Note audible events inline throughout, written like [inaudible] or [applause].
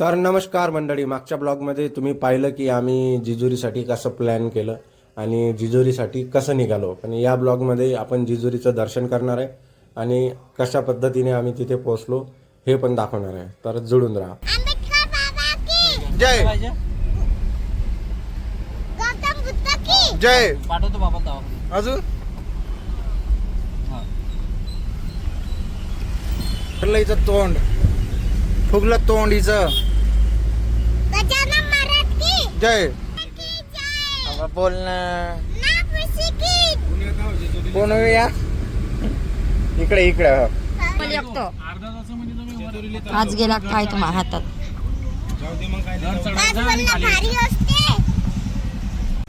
तर नमस्कार मंडळी मागच्या ब्लॉगमध्ये तुम्ही पाहिलं की आम्ही जिजुरीसाठी कसं प्लॅन केलं आणि जिजुरीसाठी कसं निघालो. पण या ब्लॉगमध्ये आपण जिजुरीचं दर्शन करणार आहे आणि कशा पद्धतीने आम्ही तिथे पोहोचलो हे पण दाखवणार आहे. तर जुळून राहा. आंबेडकर बाबा की! जय! गौतम बुद्ध की! जय! पाठवतो बाबा. अजून? हा. तोंड. फुगलं तोंड हिचं. जय। की जय। बोल ना। नागपूरची की। कोण या? इकडे इकडे हो. म्हणजे तुम्ही आज गेला काय तुम्हाला हातात?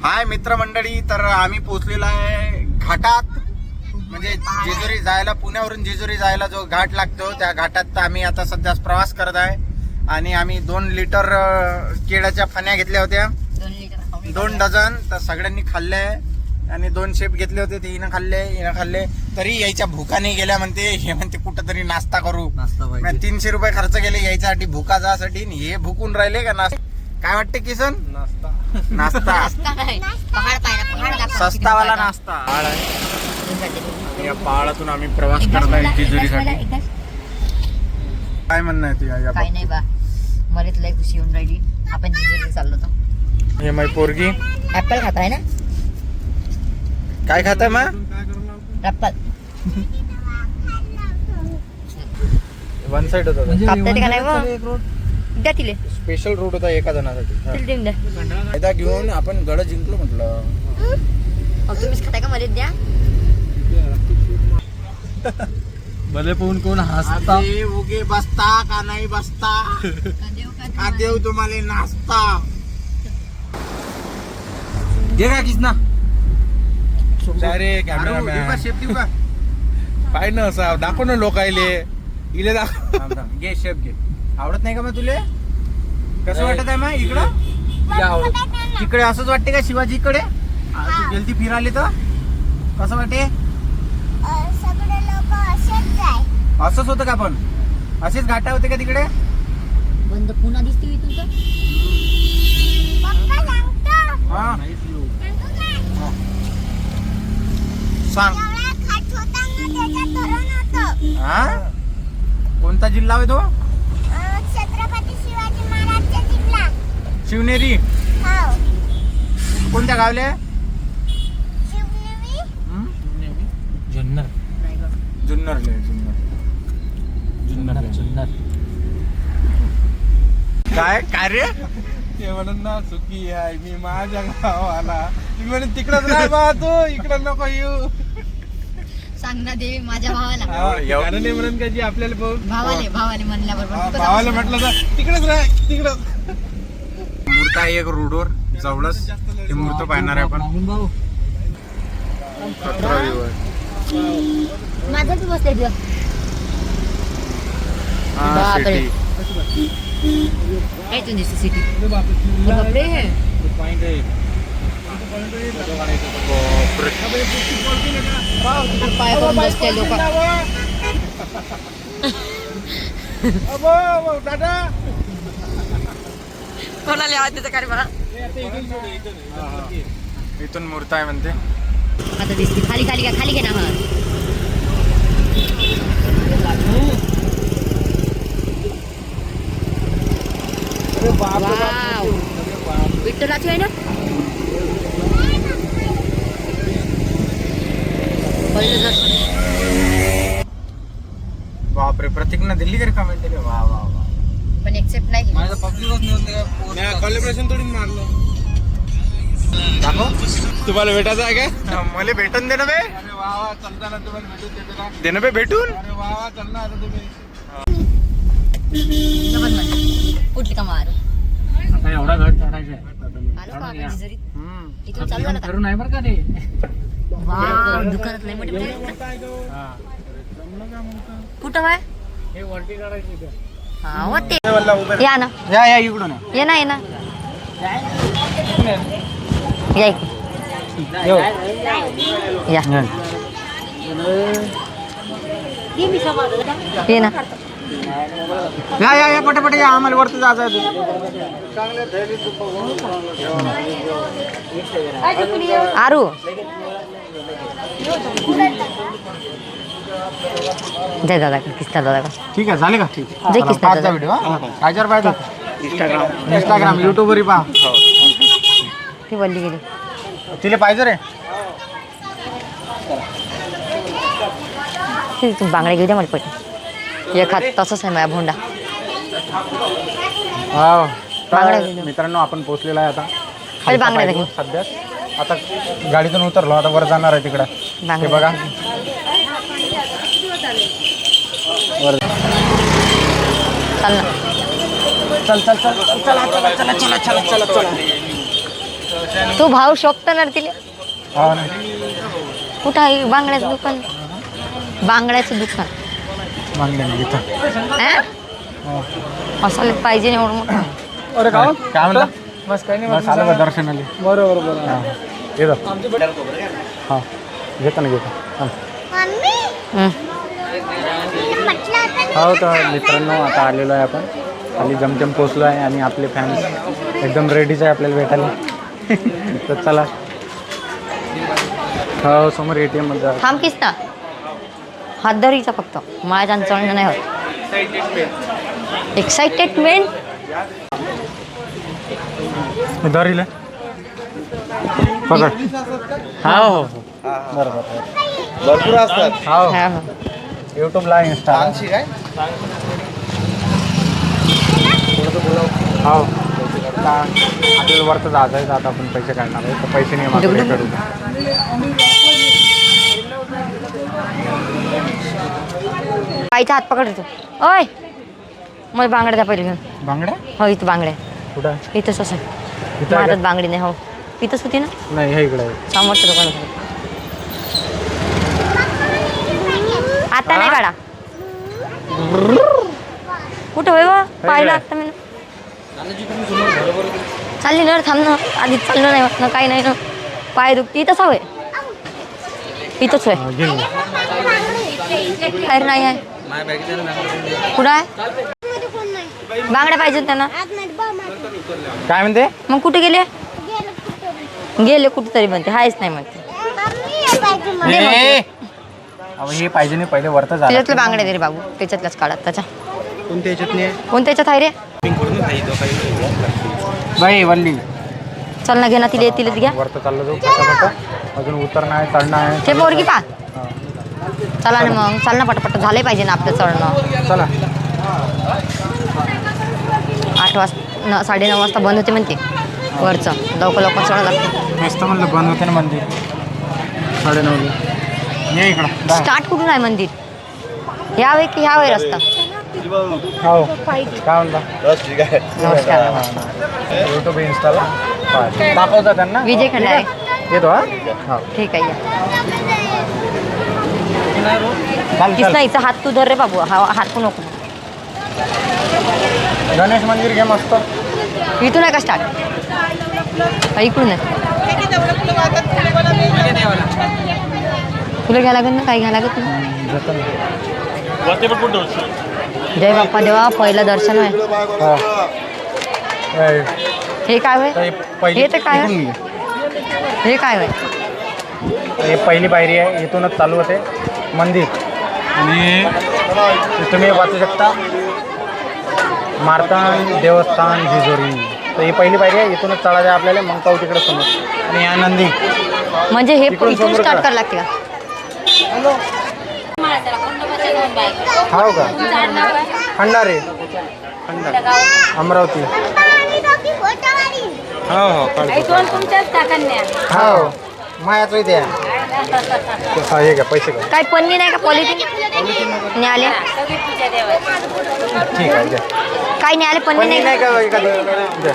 हाय मित्रमंडळी तर आम्ही पोचलेलो आहे घाटात. म्हणजे जेजुरी जायला पुण्यावरून जेजुरी जायला जो घाट लागतो त्या घाटात आम्ही आता सध्या प्रवास करत आहे. आणि आम्ही दोन लिटर केळ्याच्या फण्या घेतल्या होत्या. दोन लिटर दोन डझन तर सगळ्यांनी खाल्ले. आणि दोन शेप घेतले होते ते हिनं खाल्ले हिनं खाल्ले. तरी यायच्या भुका नाही गेल्या म्हणते हे म्हणते कुठं तरी नाश्ता करू. नाश्ता तीनशे रुपये खर्च केले यायच्यासाठी भुका जासाठी आणि हे भुकून राहिले का नाश्ता? काय वाटते किसन? नाश्ता. नाश्ता. सस्तावाला नाश्ता. पाळ आहे. या पहाडातून आम्ही प्रवास करत जेजुरीसाठी. एकदाच. काय म्हणणं आहे तुझ्या या काय नाही बा मला तर लय खुशी येऊन राहिली. आपण चाललो होतो. बाबतीत? हे माई पोरगी. ऍपल खात आहे ना? काय खात आहे मा? ऍपल वन साइड होता म्हणजे का नाही? एक रोड. द्या तिले. स्पेशल रूट होता एका जणासाठी. हा. तिला देऊन द्या. फायदा घेऊन आपण गड जिंकलो म्हटलं. तुम्हीच खाताय का? मला द्या. [laughs] भले पाहून कोण हसता? अरे उगे बसता का नाही बसता? का देऊ तुम्हाला नाश्ता घे का किसना? अरे कॅमेरामॅन शेप देऊ का पाय ना असा दाखव ना लोकायले. इले दाखव. घे शेप घे. आवडत नाही का मग तुले? कसं वाटत आहे मग इकडं? तिकडे असंच वाटते का शिवाजीकडे आ, तू गेलती फिरायला तर? कसं लोक असेच जाय असंच होतं का पण? असेच घाटा होते का तिकडे? बंद पुन्हा दिसते हा सांगतो. काय सांग हा? कोणता जिल्हा आहे तो? अं, छत्रपती शिवाजी महाराजचा जिल्हा. शिवनेरी. हो. कोणत्या गावले? शिवनेरी. जुन्नर. जुन्नरले जुन्नर. जुन्नर जुन्नर. काय? काय रे? ते म्हणून ना सुखी आहे मी माझ्या गावाला. तुम्ही म्हणून तिकडच राह बा तू इकडं नको येऊ. सांग ना देवी माझ्या भावाला. हा, एव- गाणं नाही म्हणून का जी आपल्याला पाहून भावाले भावाले हा, म्हणल्याबरोबर भावाला म्हटलं तर तिकडच राह तिकडच मूर्त आहे एक रोडवर जवळच. ते मूर्त पाहणार आहे आपण. भाऊ. सतरा. माझं बी बसले तुझं बापरे. काय तू दिसते सिटी? बापरे पॉइंट आहे बापरे. पाय करून बसते लोक अबो, अबो, दादा कोणाला आवाज देतं काय मला इथून मूर्त आहे म्हणते. आता दिसते. खाली खाली घ्या खाली घे ना हा. वाव विठ्ठलाची आहे ना पहिलं दर्शन बापरे प्रतीकनं दिल्ली तरी कमेंट दिली। वा वा वा पण एक्सेप्ट नाही। माझं पब्लिकच नव्हतं कॉलिब्रेशन थोडी मारलं दाखव. तुम्हाला भेटायचं आहे काय? मला भेटून दे ना बे. दे ना बे भेटून. उठली का मार? आता एवढा घट चढायचा आहे. का नाही बरं का ते. दुकानात मोठे. हा. कुठं बाय? हे वरती काढायची का? ते या ना. या या इकडून. ये. ना ये ना. या इकडे. या ये ना या या या पटापट या आम्हाला वरती जायचं आहे आरू जय दादा का किस्ता दादा का ठीक आहे झाले का? ठीक जे चला, किस्सा पाचचा दादा. व्हिडिओ हा. कायच्यावर पाहिजे? इंस्टाग्राम इंस्टाग्राम युट्यूबवरही पहा. ती वल्ली गेली. तिला पाहिजे रे. ती तू बांगड्या घेऊ द्या मला पट एक हात तसंच आहे माझ्या भोंडा. हो तर. मित्रांनो आपण पोहोचलेलो आहे आता. बांगड्या सध्या. आता गाडीतून उतरलो आता वर जाणार आहे तिकडे. हे बांगड्या बघा. वर. चाल ना. चल चल चल चला चला चला चला चला चला चला. तू भाव शोभता ना तिले? हो ना. कुठं आहे? बांगड्याचं दुकान? बांगड्याचं दुकान. हा? मसाले पाहिजे ना एवढं मोठं. अरे का काय म्हणता? बस काही नाही बस आलं का दर्शनाला बरोबर बरोबर. येतो हा. घेतो ना घेतो. हा. मम्मी? हं. म्हटलं होतं हो तर मित्रांनो आता आलेलो आहे आपण. खाली जमजम पोचलो आहे आणि आपले फॅन्स एकदम रेडीच आहे आपल्याला भेटायला. तर चला. हो समोर ए टी एममध्ये जा. थांब किस ना हात धरीचा फक्त माझ्या चढणं नाही होत. एक्साइटेडमेंट धरील पकड. हा हो हो. बरोबर. भरपूर असतात. हो. यूट्यूबला इन्स्टा हो. आता आपल्याला वरतं जायचं आहे आता आपण पैसे काढणार आहे तर पैसे नाही करू. पायचा हात पकडतो ओय! मला बांगड्या द्या पहिले घेऊन. बांगड्या? हो इथं बांगड्या. कुठं? इथंच असं. इथं आहे माझ्यात? बांगडी नाही हो. इथंच होती ना? नाही हे इकडे आहे. समोरच्या दुकानात. आता नाही काढा. कुठं होय बा? पाहिलं आता मी. चालली ना थांब ना. आधी चाललं नाही वाटणं काही नाही ना. पाय दुखते इथंच हवंय. इथंच होय. बाहेर नाही आहे. कुठं आहे? बांगड्या पाहिजेत त्यांना काय म्हणते? मग कुठे गेले? गेलं कुठं गेले कुठेतरी म्हणते. हायच नाही म्हणते. हे पाहिजे हे नाही पहिले वरतं बांगड्या दे रे बाबू. त्याच्यातल्याच काढात त्याच्या. कोणत्या याच्यात आहे रे? बाई वल्ली. चल ना घे ना तिला तिला घ्या. वरतं चाललं जाऊ पटापट. अजून उतरणं आहे चढणं आहे. ते पोरगी पा. चला ना मग चल ना पटापट. झालंय पाहिजे ना आपलं चढणं. चला. आठ वाजता न साडे नऊ वाजता बंद होते म्हणते. वरचं. लवकर लवकर चढ लागते. मस्त म्हणलं बंद होते ना मंदिर. साडे नऊ ये इकडं. जा. स्टार्ट कुठून आहे मंदिर? ह्या वे की ह्या वे रस्ता. हो. काय म्हणता? नमस्कार. नमस्कार युट्यूब इन्स्टाला दाखवता त्यांना? विजय खंडारे येतो हा? हो. ठीक आहे हात तू धर रे बाबू. हा हात तू नको. गणेश मंदिर घे मस्त. इथून आहे का स्टार्ट इकडून आहे तुला घ्यायला लागेल ना? काही घ्यायला लागत नाही घेतो ना. जय बाप्पा देवा पहिलं दर्शन आहे. हो. हे काय होय? हे हे तर काय. हे काय होय? हे पहिली पायरी आहे इथूनच चालू होते. मंदिर. आणि तुम्ही वाचू शकता. मार्तंड देवस्थान जिजोरी तर ही पहिली पायरी आहे इथूनच चढायचं आहे आपल्याला मग पाहू तिकडे समोर. आणि या नंदी. म्हणजे हे इकडून इथून समोर स्टार्ट करा. करायला लागते का? हो का खंडारे खंडारे अमरावती हो हो हो मायाच इथे हे घ्या पैसे घ्या काय पन्नी नाही का पॉलिथिन? न्याले ठीक आहे द्या काय न्याले पन्नी पण नाही नाही का का? एखादं? द्या.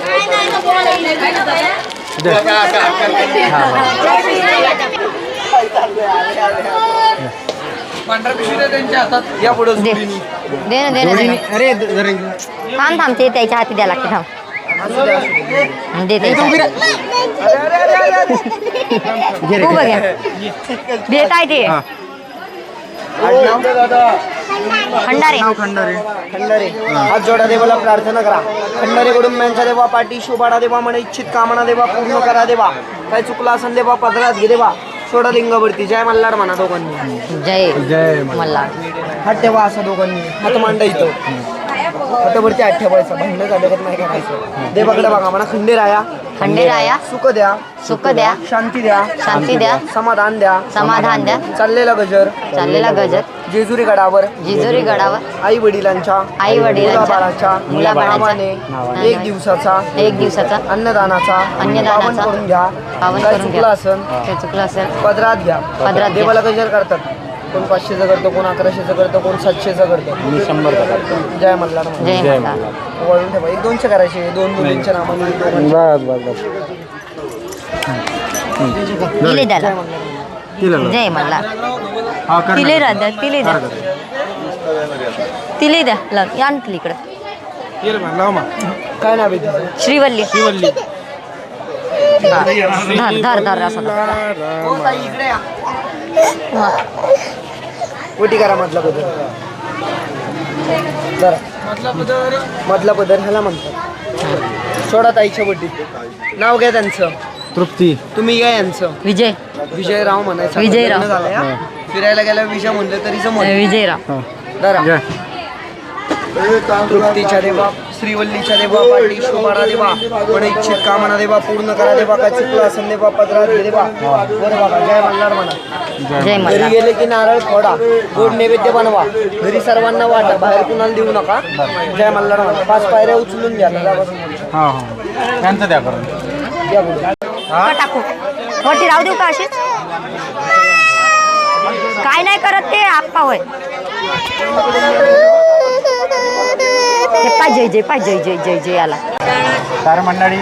द्या. हा, हा. पांढरा पिशवी आहे त्यांच्या हातात. या पुढे दे. दे ना दे ना दे जोडीने. ना. अरे द- जरा इकडे. थांब थांब ते त्याच्या हाती द्यायला लागते थांब. दे त्याच्या हाती. तू. बघ देत आहे ते? हा. खंडारे. नाव खंडारे. खंडारे. हात जोडा देवाला प्रार्थना करा. खंडारे कुटुंबियांचा देवा पाठी शोभाडा देवा म्हणे इच्छित कामना देवा पूर्ण करा देवा. काय चुकला असेल देवा पदरात घे देवा. सोडा लिंगावरती जय मल्हार म्हणा दोघांनी. जय जय मल्हार. हात ठेवा असं दोघांनी. हात मांडा इथं. हातावरती हात ठेवायचं भांडणं झालं का नाही करायचं. देवाकडे बघा म्हणा खंडेराया खंडेराया सुख द्या. सुख द्या. शांती द्या. शांती द्या. समाधान द्या. समाधान द्या. चाललेला गजर. चाललेला गजर. जेजुरी गडावर. जिजोरी गडावर. आई वडिलांच्या. आई वडिलांच्या. नावाने एक दिवसाचा. एक दिवसाचा. अन्नदानाचा. अन्नदानाचा. पावन करून घ्या. पावन काय करून चुकलं घ्या. चुकलं असेल? पदरात घ्या. पदरात. देवाला गजर करतात. कोण पाचशेचं करतं कोण अकराशेचं करतं कोण सातशेचं करतं? मी शंभर जय मल्हार म्हणा. जय मल्हार. वळून ठेवा. एक दोनशे करायचे दोन मुलींच्या नावाने दोघांचे. बस बस बस. तिले द्याला तिला जय मल्हार. हा कर तिले राधा तिले द्या. तिले द्या. लग या आणतील इकडं. काय नाव आहे तिचं? श्रीवल्ली. श्रीवल्ली. धर धर धर असं धर. करा मधला पदर. जरा. मधला पदर ह्याला म्हणतात. सोडा ताईच्या वटीत नाव घ्या त्यांचं. तृप्ती. तुम्ही घ्या यांचं. विजय. विजयराव म्हणायचं. विजयराव. लग्न झालंय, हा? फिरायला गेल्या विजय म्हणलं तरी जमत विजयराव. जरा तृप्तीच्या देवा श्रीवल्लीच्या देवा पाठी शोभाडा देवा पण इच्छित कामना देवा पूर्ण करा देवा काय चुकलं असेल देवा पदरात घे देवा. बरं बघा जय मल्हार म्हणा. जय घरी गेले की नारळ फोडा गोड नैवेद्य बनवा. घरी सर्वांना वाटा बाहेर कुणाला देऊ नका. जय मल्हार म्हणा. पाच पायऱ्या उचलून घ्या हा हा. त्यांचं द्या करून. का टाकू? वरती राहू देऊ का अशीच? काय नाही करत ते आप्पा होय. ते पाय जय पाय जय जय जय जय आला. तर मंडळी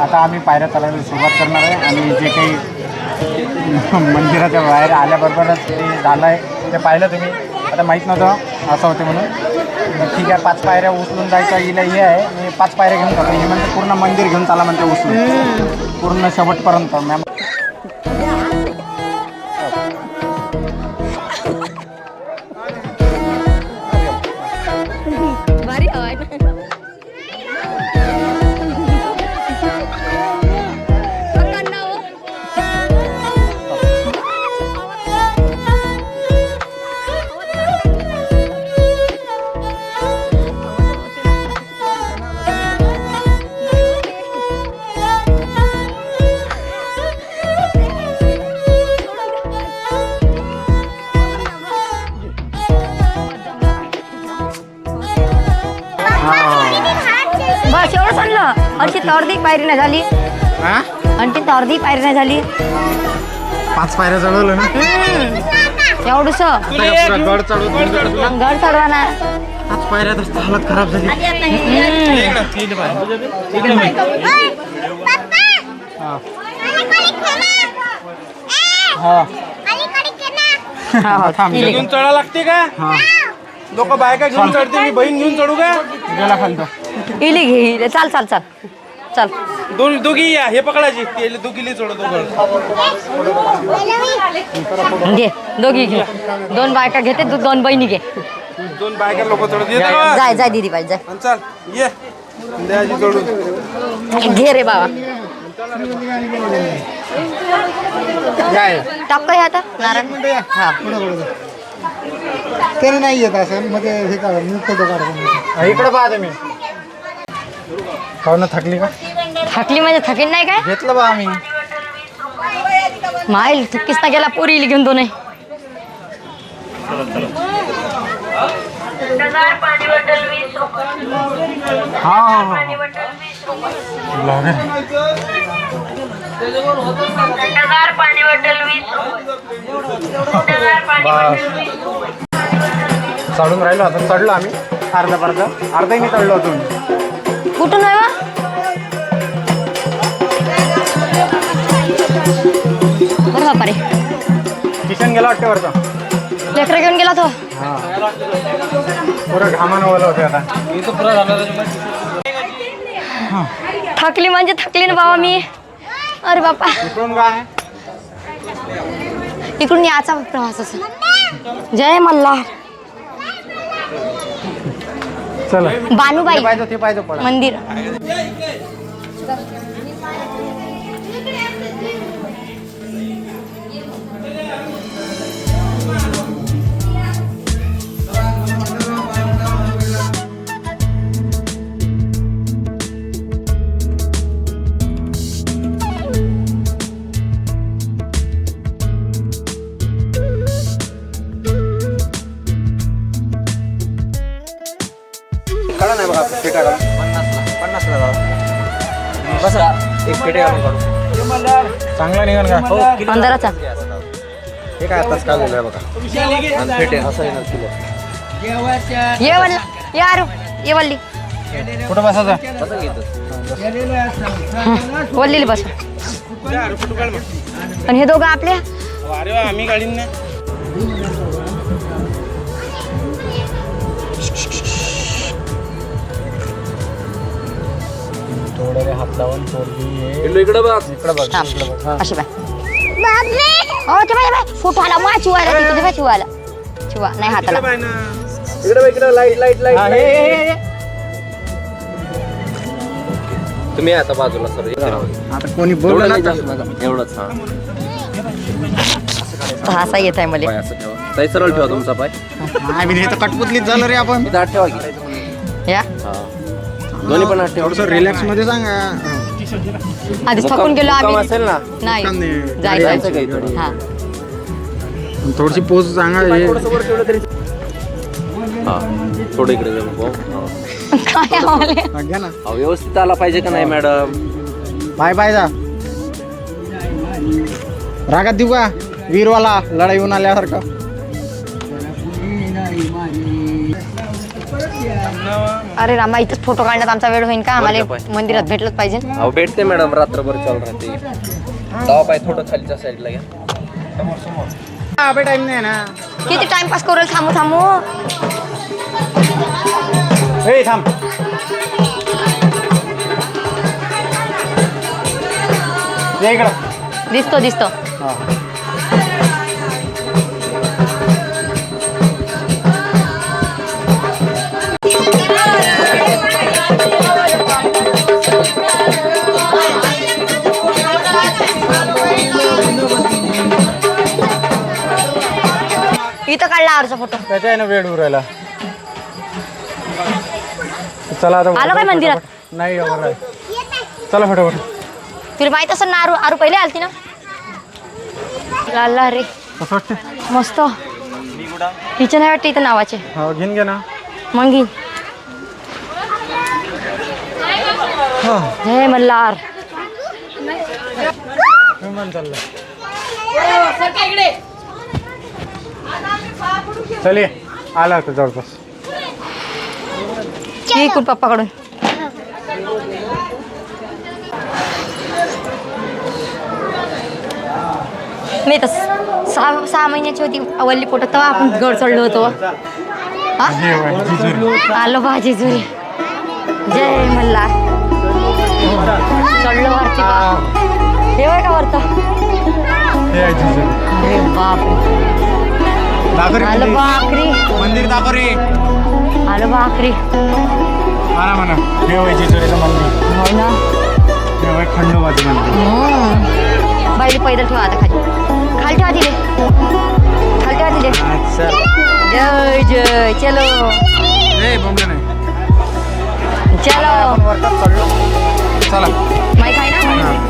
आता आम्ही पायऱ्या चालायला सुरुवात करणार आहे आणि जे काही मंदिराच्या बाहेर आल्याबरोबरच ते झालं आहे ते पाहिलं तुम्ही. आता माहीत नव्हतं असं होते म्हणून. ठीक आहे पाच पायऱ्या उचलून जायचं हिला हे आहे. मी पाच पायऱ्या घेऊन जातो. हे म्हणते पूर्ण मंदिर घेऊन चाला म्हणते उचलून. पूर्ण शेवटपर्यंत. मॅम पायरी नाही झाली. पाच पायऱ्या चढवलं ना? एवढस गड घर चढवा ना पाच पायऱ्या तर हालत खराब झाली. हा थांब. घेऊन चढा लागते का? हा. लोक बायका घेऊन चढते मी बहीण घेऊन चढू का? गेला खालतो. इली घे इली. चाल चाल चाल. चाल. दोन दोघी या हे पकडायची ते दोघीले चढवतो घे दोघी घे. दोन बायका घेते तू दोन बहिणी घे. दोन बायका लोक चढत जाय जाय दिदी पाहिजे आणि चल ये. जाय घे रे बाबा. टाक हे आता नारायण हा. तरी नाही येत असं मग ते हे काढ इकडे पाहते मी खाऊन थकली का? थकली म्हणजे थकीन नाही काय? घेतलं बा आम्ही. माईल थक्कीच ना गेला पोरी इली घेऊन तो नाही हा हा. हा चढून राहिलो आता चढलो आम्ही. अर्धा अर्धा अर्धाही नाही चढलो अजून. कुठून आहे वा बरं बापा रे किशन गेला वाटते वरचा. लेकरं घेऊन गेला तो. हा. पुरं घामानं ओलं होते आता. थकली म्हणजे थकली ना बाबा मी. अरे बापा. इकडून काय इकडून याचा प्रवास असा जय मल्हार. चला. बानुबाई. पाहिजे ते पाहिजे पडा मंदिर. का हो अंधाराचा हे काय आताच काढलेलं आहे बघा. पेटी असं येणार किलो ये वल्ला ये आरू ये वल्ली. कुठं बसायचं? कसं घेतो वल्लीली बस. आणि हे दोघं आपले अरे वा आम्ही गाडीन ना थोडं हात लावून पोरगी इकडे बघ इकडं बघ थांब. अशी बाय. हो ते बाय बाय फोटो आला मा चिवायला तिथे ते बाय चिवायला चिवा नाही हाताला. इकडे बघ इकडे लाइट लाइट लाइट तुम्ही आता बाजूला सर आता कोणी बोललं ना तर. एवढंच हा. असा येत आहे मला. असं ठेवा. ताई सरळ ठेवा तुमचा पाय. नाही बी तर कटपुतलीच झालं रे आपण. ठेवा की. या. हा. दोन्ही पण हात ठेवा. थोडस रिलॅक्समध्ये सांगा. मुक्काम- थकून गेलो मुक्काम आम्ही असेल ना? नाही मुक्काम जायचं? हा. थोडीशी पोच सांगा हे. हा. थोडं इकडे जाऊ नको. हा. काय आम्हाला घ्या ना. अहो, व्यवस्थित आला पाहिजे का नाही मॅडम? बाय बाय जा. रागात देऊ का? वीरवाला लढाई होऊन आल्यासारखं. अरे रामा इथंच फोटो काढण्यात आमचा वेळ होईल का? आम्हाला. मंदिरात भेटलंच पाहिजे. अहो भेटते मॅडम रात्रभर चालू राहते. जावा पाय थोडं खालच्या साईडला घ्या. अबे टाइम नाही ना किती टाइमपास करू थांबू थांबू. हे थांब. ये इकडं. दिसतो दिसतो. इथं काढला आरूचा फोटो त्याच्या आहे ना वेळ उरायला. चला आता आलो काय मंदिरात? नाही एवढं आहे. चला फटाफट. तुला माहीत असेल ना आरू आरू पहिले आलती ना? लाला रे. कसं वाटतं मस्त. किचन आहे वाटतं इथं नावाचे. हो घेऊन घ्या ना. मग घेईन. जय मल्हार. विमान चाललं चल ये आला होता जवळपास. इकडून पप्पाकडून. मी तर सहा सहा महिन्याची होती अवल्ली पोटात तेव्हा आपण गड चढलो होतो. हा? आलो भाजी जुरी. जय मल्हार. चढलो वरती बा. हे वय का वरत अरे बापरे. आलो बाकरी मंदिर दाखव रे आलो बाकरी आणा म्हणा. हे होय जेजुरीचं मंदिर. हो ना? होय खंडोबाचं मंदिर. हम्म. बाईले पैदल ठेवा आता खाली. खाली ठेवा तिले. खाली ठेवा तिले. अच्छा. जय जय. चलो. नाही. चलो. आपण वरतात चढलो चला. माहीत आहे ना? हे.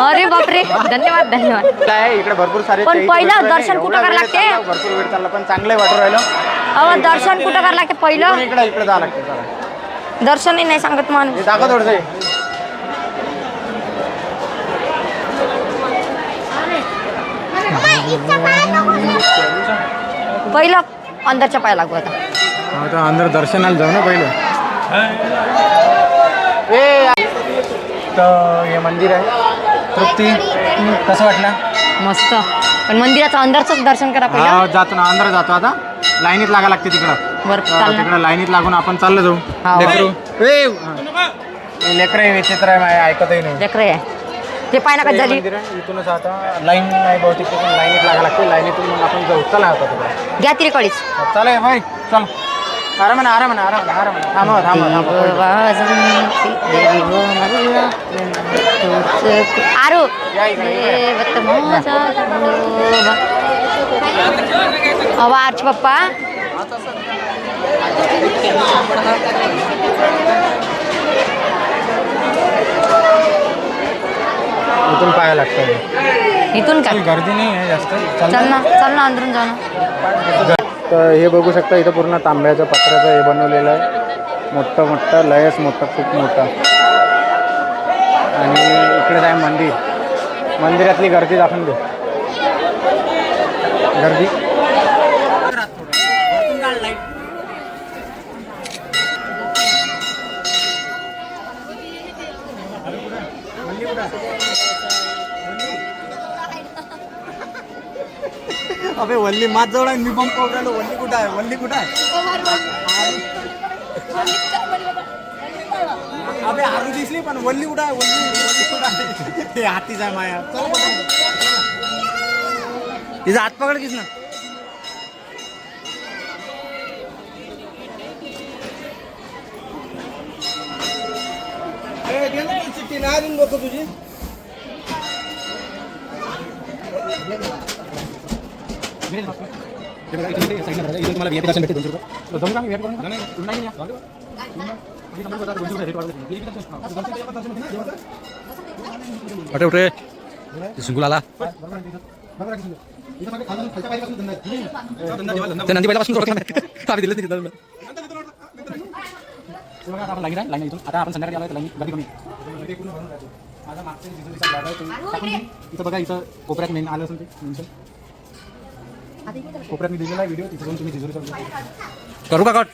अरे बापरे. धन्यवाद धन्यवाद. इकडे भरपूर सारे पण पहिलं दर्शन कुठं करायला लागते? भरपूर वेळ चालला पण चांगलं वाटू राहिलं. अहो दर्शन कुठं करायला लागते? पहिलं? इकडे इकडे जावं लागते. दर्शनही नाही सांगत हे माणूस दाखव थोडंसं पहिलं अंदरच्या पाय लागू आता. आता अंदर दर्शनाला जाऊ ना पहिलं. ए तर हे मंदिर आहे. तृप्ती कसं वाटलं? मस्त. पण मंदिराचं अंदरच दर्शन करा हा पहिलं जातो ना अंदर जातो आता. लाईनीत लागा लागते तिकडं. हा, चाल ना तिकडं लाईनीत लागून आपण चाललो जाऊ. हा. लेकरू. ए, लेकरं आहे, विचित्र आहे माझ्या ऐकतही नाही. लेकरं आहे ते पाय नका हे झाली मंदिर आहे, इथूनच आता लाईन नाही बहुतेक तिथून लाईनीत लागा लागते. लाईनीतून मग आपण जाऊ. चला आता तिकडे. घ्या तिरकडीच चालेल भाई चल. आरामाने आरामाने आरामाने आरामाने थांबव थांबव थांबव आरू. या. देवत माझा पप्पा. इथून पाया लागतं. इथून काय गर्दी नाही आहे जास्त. चल ना चल ना अंदरून जा ना. तर हे बघू शकता इथं पूर्ण तांब्याचं पत्राचं हे बनवलेलं आहे. मोठं मोठं लयच मोठं खूप मोठं. आणि इकडे आहे? मंदिर. मंदिरातली गर्दी दाखवून देऊ गर्दी. अबे वल्ली माझ जवळ आहे मी पण पोहोचलो वल्ली कुठं आहे? वल्ली कुठं आहे? अबे आरू दिसली पण वल्ली कुठं आहे? वल्ली वल्ली कुठं आहे? ते हातीच आहे माया. चल तिचा हात पकड किस ना चिठ्ठी नाही अजून लोक तुझी. अटे उठे सिंगूल आला ते नंदी पहिल्यापासून ओळखलं नाही. आम्ही दिलं नाही तिथं. आता आपण लाईन आहे, लाईन आहे इथून. आता आपण संध्याकाळी आलो लाईन गर्दी कमी आहे. माझा मागच्या जागा आहे, तुम्ही टाकून इथं बघा इथं कोपऱ्यात मेन आलं असेल ते mention. कोपऱ्यात मी दिलेला व्हिडिओ तिथे जाऊन तुम्ही जिजूरीचा करू. का कट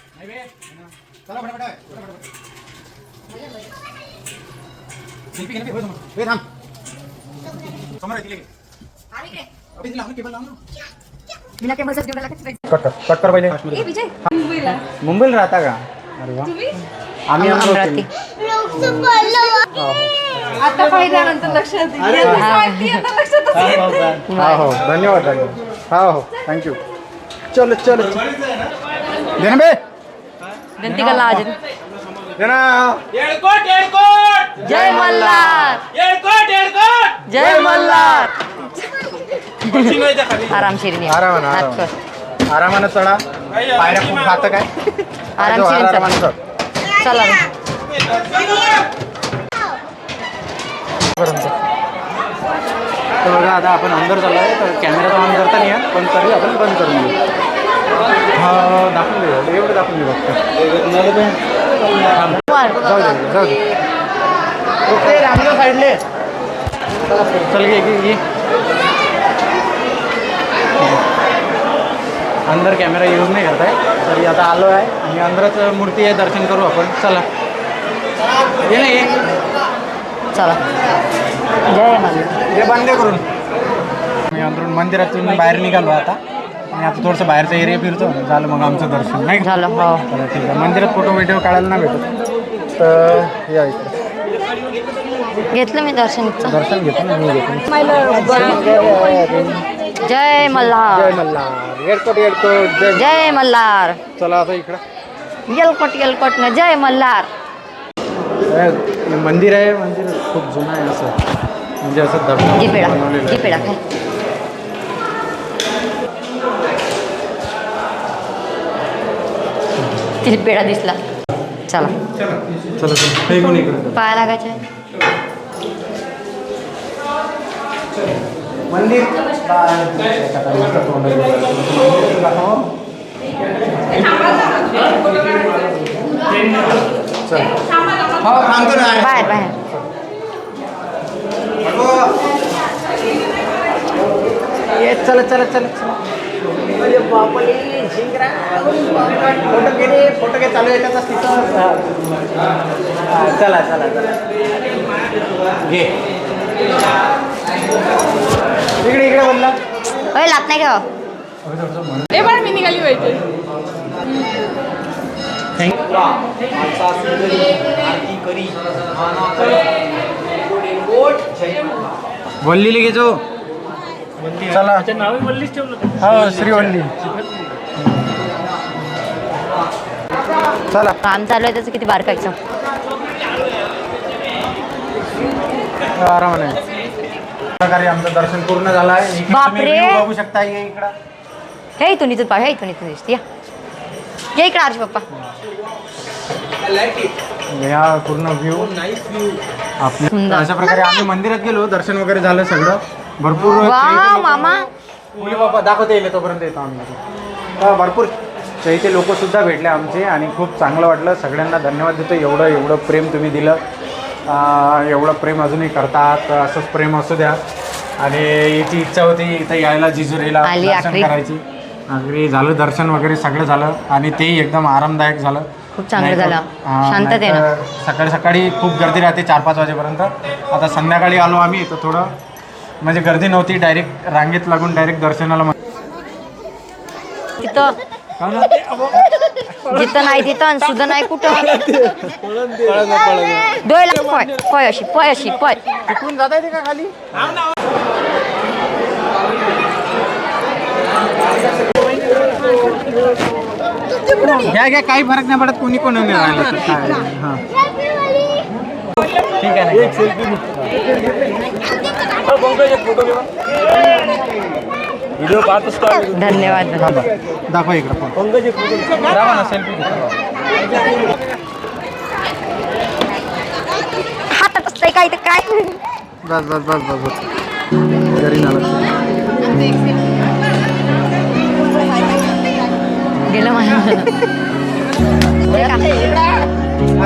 हे थांब. समोर आहे, तिला कर. पहिले. मुंबईला. राहता का? अरे वा. आम्ही अमरावती. हा हो. धन्यवाद धन्यवाद. हा हो थँक्यू चलो चलो. दे ना बे गंती का लाज दे ना जय मल्हार. जय मल्हार. आरामशीर. आरामानं, आरामानं. आरामानं चढा. पायऱ्या खूप घातक आहे. आरामशीर आरामानं चला. चढ. चला. तर बघा आता आपण अंदर चाललो आहे तर कॅमेरा तर ऑन करता नाही आहे, पण तरी आपण बंद करून देऊ हा दाखवून देऊ. एवढं दाखवून देऊ फक्त. जाऊ दे जाऊ दे. ओके रामदेव साईडले. चल घे अंदर कॅमेरा यूज़ नाही करताय तरी आता आलो आहे आणि अंदरच मूर्ती आहे दर्शन करू आपण. चला. ये ना ये. चला. जय मल्हार हे बंद करून मी अंदरून मंदिरातून बाहेर निघालो आता. आणि आता थोडंसं बाहेरचा एरिया फिरतो. झालं मग आमचं दर्शन नाही? झालं हो. ठीक आहे. मंदिरात फोटो व्हिडिओ काढायला नाही भेटत. तर या इकडे. घेतलं मी दर्शनचं दर्शन घेतो ना मी घेतो जय जय मल्हार. मल्हार एअरपोर्ट एअरपोर्ट जय जय मल्हार. चला आता इकडं. येलकोट येलकोट न जय मल्हार. मंदिर आहे मंदिर खूप जुनं आहे असं. म्हणजे असं दर्शन जी पेढा आहे. पेढा दिसला. चला. चला चला. कोण इकडे पाया लागायचे. मंदिर. हो. थांबतो ना. बाहेर बाहेर. ये चल चल चल अरे बापरे झिंगरा. फोटो घे रे फोटो घे चालू आहे त्याचा तिथं हा, चला चला चला. घे. इकडे इकडे बोलला. अय लात नाही ए पण मी निघाली पाहिजे मल्हार. वल्लीला घे जो चला. हो श्रीवल्ली चला. काम चालू आहे त्याचं किती बारकायचं? आरामाने. प्रकारे आमचं दर्शन पूर्ण झालं आहे. बापरे. बघू शकता ये इकडं. हे इथून इथून पाहा हे इथून इथून दिसते या. या इकडे आरशी पप्पा. या पूर्ण व्ह्यू आपल्या. अशा प्रकारे आम्ही मंदिरात गेलो दर्शन वगैरे झालं सगळं. भरपूर मामा. मुली बाबा दाखवता येईल तोपर्यंत येतो आम्ही. हा, भरपूर चैते लोक सुद्धा भेटले आमचे आणि खूप चांगलं वाटलं. सगळ्यांना धन्यवाद देतो. एवढं एवढं प्रेम तुम्ही दिलं. एवढं प्रेम अजूनही करतात. असंच प्रेम असू द्या. आणि याची इच्छा होती इथं यायला जिजुरीला. करायची. आखरी झालं दर्शन वगैरे सगळं झालं आणि तेही एकदम आरामदायक झालं. खूप चांगलं झालं. हा, शांततेनं. सकाळी सकाळी खूप गर्दी राहते चार पाच वाजेपर्यंत. आता संध्याकाळी आलो आम्ही तर थोडं म्हणजे गर्दी नव्हती डायरेक्ट रांगेत लागून डायरेक्ट दर्शनाला मग- तिथं. जिथं नाही तिथं आणि सुद्धा नाही कुठं. डोळ्याला पय पय अशी पय अशी पय तिकडून जाता येते का खाली? घ्या घ्या काही फरक नाही पडत कोणी कोणी हां. ठीक आहे ना. धन्यवाद. थांबा. दाखवा इकडं फोन दाखवा ना सेल्फी हातात असतंय काय तर काय? बस बस बस बस बस. घरी झालं गेलं माझ्या [laughs]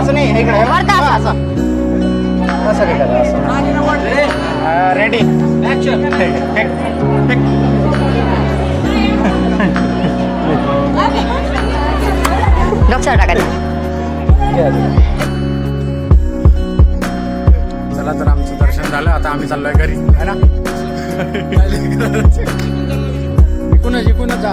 असं नाही इकडे हे बघ. वरतं असं. असं. असं नाही करा असं. रेडी टाकायचं चला तर आमचं दर्शन झालं आता आम्ही चाललोय घरी. है ना? [laughs] [laughs] इकूनच इकूनच जा.